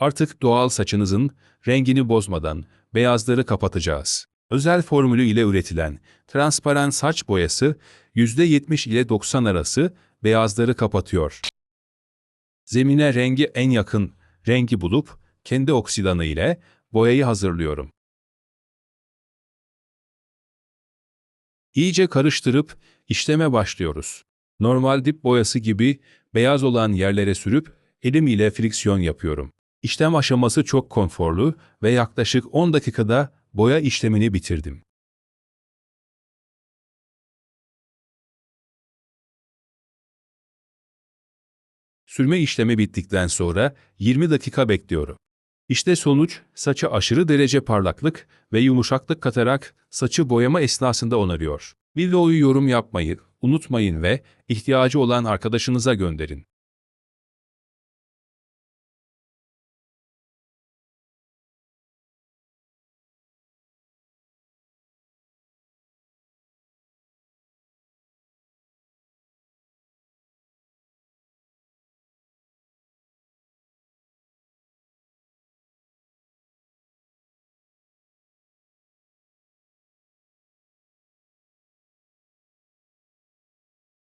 Artık doğal saçınızın rengini bozmadan beyazları kapatacağız. Özel formülü ile üretilen transparan saç boyası %70 ile 90 arası beyazları kapatıyor. Zemine rengi en yakın rengi bulup kendi oksidanı ile boyayı hazırlıyorum. İyice karıştırıp işleme başlıyoruz. Normal dip boyası gibi beyaz olan yerlere sürüp elim ile friksiyon yapıyorum. İşlem aşaması çok konforlu ve yaklaşık 10 dakikada boya işlemini bitirdim. Sürme işlemi bittikten sonra 20 dakika bekliyorum. İşte sonuç, saça aşırı derece parlaklık ve yumuşaklık katarak saçı boyama esnasında onarıyor. Videoyu yorum yapmayı unutmayın ve ihtiyacı olan arkadaşınıza gönderin.